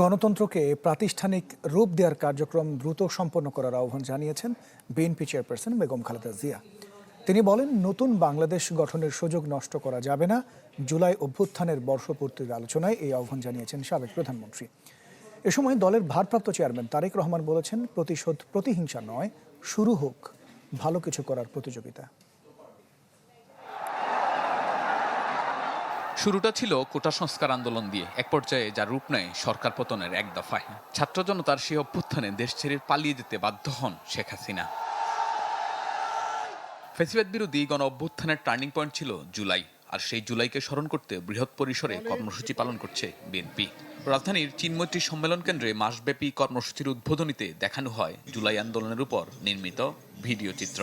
গণতন্ত্রকে প্রাতিষ্ঠানিক রূপ দেওয়ার কার্যক্রম দ্রুত সম্পন্ন করার আহ্বান জানিয়েছেন বিএনপি চেয়ারপারসন বেগম খালেদা জিয়া। তিনি বলেন, নতুন বাংলাদেশ গঠনের সুযোগ নষ্ট করা যাবে না। জুলাই অভ্যুত্থানের বর্ষপূর্তির আলোচনায় এই আহ্বান জানিয়েছেন সাবেক প্রধানমন্ত্রী। এ সময় দলের ভারপ্রাপ্ত চেয়ারম্যান তারেক রহমান বলেছেন, প্রতিশোধ প্রতিহিংসা নয়, শুরু হোক ভালো কিছু করার প্রতিযোগিতা। শুরুটা ছিল কোটা সংস্কার আন্দোলন দিয়ে, এক পর্যায়ে যা রূপ নেয় সরকার পতনের এক দফায়। ছাত্র জনতার সেই অভ্যুত্থানে দেশ ছেড়ে পালিয়ে যেতে বাধ্য হন শেখ হাসিনা। ফেসিবাদ বিরোধী গণ অভ্যুত্থানের টার্নিং পয়েন্ট ছিল জুলাই। আর সেই জুলাইকে স্মরণ করতে বৃহৎ পরিসরে কর্মসূচি পালন করছে বিএনপি। রাজধানীর চিনমৈত্রী সম্মেলন কেন্দ্রে মাসব্যাপী কর্মসূচির উদ্বোধনীতে দেখানো হয় জুলাই আন্দোলনের উপর নির্মিত ভিডিও চিত্র।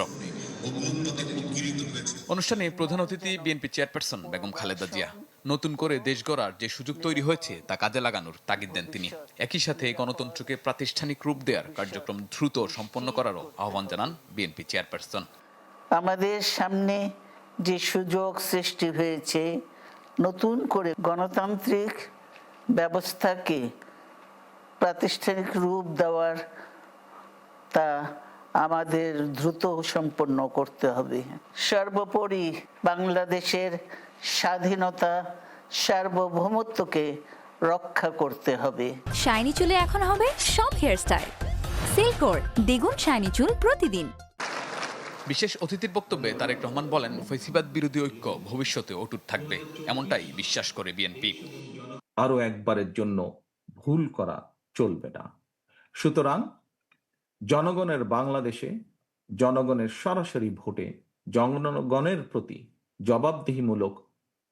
অনুষ্ঠানে প্রধান অতিথি বিএনপি চেয়ারপারসন বেগম খালেদা জিয়া। নতুন করে দেশ গড়ার যে সুযোগ তৈরি হয়েছে তা কাজে লাগানোর তাগিদ দেন তিনি। একই সাথে গণতন্ত্রকে প্রাতিষ্ঠানিক রূপ দেওয়ার কার্যক্রম দ্রুত সম্পন্ন করারও আহ্বান জানান বিএনপি চেয়ারপারসন। আমাদের সামনে যে সুযোগ সৃষ্টি হয়েছে, নতুন করে গণতান্ত্রিক ব্যবস্থাকে প্রাতিষ্ঠানিক রূপ দেওয়ার তা আমাদের দ্রুত সম্পন্ন করতে হবে। সর্বোপরি বাংলাদেশের স্বাধীনতা, সার্বভৌমত্বকে রক্ষা করতে হবে। শাইনি চুলে এখন হবে সব হেয়ারস্টাইল। সিল্কোর দ্বিগুণ শাইনি চুল প্রতিদিন। বিশেষ অতিথির বক্তব্যে তারেক রহমান বলেন, ফেসিবাদ বিরোধী ঐক্য ভবিষ্যতে অটুট থাকবে, এমনটাই বিশ্বাস করে বিএনপি। আরও একবারের জন্য ভুল করা চলবে না। সুতরাং জনগণের বাংলাদেশে, জনগণের সরাসরি ভোটে জনগণের প্রতি জবাবদিহিমূলক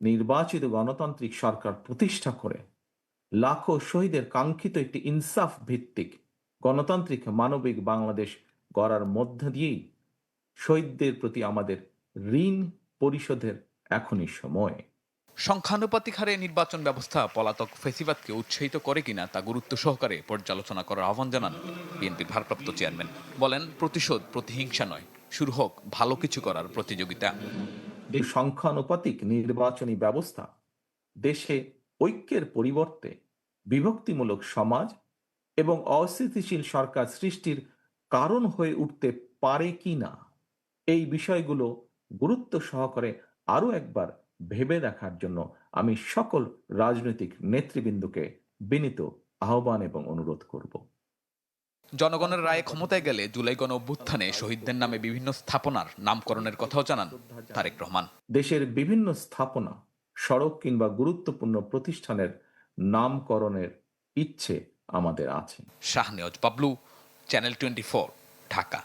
নির্বাচিত গণতান্ত্রিক সরকার প্রতিষ্ঠা করে লাখো শহীদের কাঙ্ক্ষিত একটি ইনসাফ ভিত্তিক গণতান্ত্রিক মানবিক বাংলাদেশ গড়ার মধ্য দিয়েই শহীদদের প্রতি আমাদের ঋণ পরিশোধের এখনই সময়। সংখ্যানুপাতিক হারে নির্বাচন ব্যবস্থা পলাতক ফেসিবাদকে উৎসাহিত করে কিনা তা গুরুত্ব সহকারে পর্যালোচনা করার আহ্বান জানান বিএনপির ভারপ্রাপ্ত চেয়ারম্যান। বলেন প্রতিশোধ প্রতিহিংসা নয় শুরু হোক ভালো কিছু করার প্রতিযোগিতা। সংখ্যানুপাতিক নির্বাচনী ব্যবস্থা দেশে ঐক্যের পরিবর্তে বিভক্তিমূলক সমাজ এবং অস্থিতিশীল সরকার সৃষ্টির কারণ হয়ে উঠতে পারে কি না এই বিষয়গুলো গুরুত্ব সহকারে আরও একবার ভেবে দেখার জন্য আমি সকল রাজনৈতিক নেতৃবৃন্দকে বিনীত আহ্বান এবং অনুরোধ করব। জনগণের রায়ে ক্ষমতায় গেলে জুলাই গণ অভ্যুত্থানে শহীদদের নামে বিভিন্ন স্থাপনার নামকরণের কথাও জানান তারেক রহমান। দেশের বিভিন্ন স্থাপনা সড়ক কিংবা গুরুত্বপূর্ণ প্রতিষ্ঠানের নামকরণের ইচ্ছে আমাদের আছে। Shahnewaz Bablu channel twenty Dhaka.